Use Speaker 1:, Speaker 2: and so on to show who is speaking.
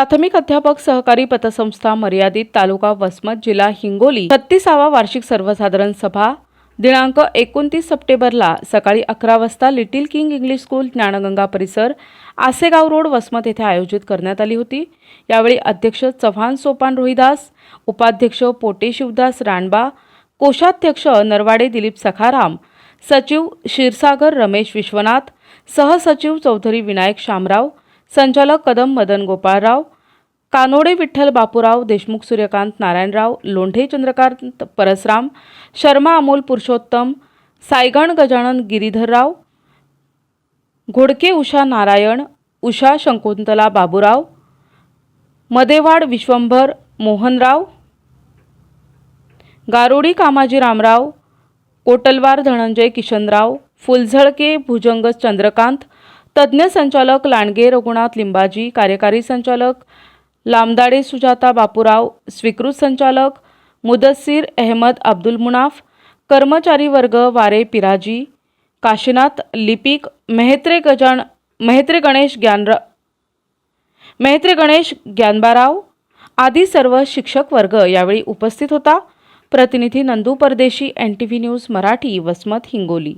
Speaker 1: प्राथमिक अध्यापक सहकारी पतसंस्था मर्यादित तालुका वसमत जिल्हा हिंगोली छत्तीसावा वार्षिक सर्वसाधारण सभा दिनांक एकोणतीस सप्टेंबरला सकाळी अकरा वाजता Little King English School Dnyanganga परिसर आसेगाव रोड वसमत येथे आयोजित करण्यात आली होती. यावेळी अध्यक्ष चव्हाण सोपान रोहिदास उपाध्यक्ष पोटे शिवदास रानबा कोषाध्यक्ष नरवाडे दिलीप सखाराम सचिव क्षीरसागर रमेश विश्वनाथ सहसचिव चौधरी विनायक शामराव संचालक कदम मदन गोपाळराव कानोडे विठ्ठल बापूराव देशमुख सूर्यकांत नारायणराव लोंढे चंद्रकांत परसराम शर्मा अमोल पुरुषोत्तम सायगण गजानन गिरीधरराव घोडके उषा नारायण उषा शंकुंतला बाबूराव मदेवाड विश्वंभर मोहनराव गारोडी कामाजी रामराव कोटलवार धनंजय किशनराव फुलझळके भुजंग चंद्रकांत तज्ज्ञ संचालक लांडगे रघुनाथ लिंबाजी कार्यकारी संचालक लामदाडे सुजाता बापूराव स्वीकृत संचालक मुदस्सीर अहमद अब्दुल मुनाफ कर्मचारी वर्ग वारे पिराजी काशीनाथ लिपिक मेहत्रे गजान मेहत्रे गणेश ज्ञानरा मेहत्रे गणेश ज्ञानबाराव आदी सर्व शिक्षक वर्ग यावेळी उपस्थित होता. प्रतिनिधी Nandu Pardeshi N T V news Marathi Vasmat Hingoli.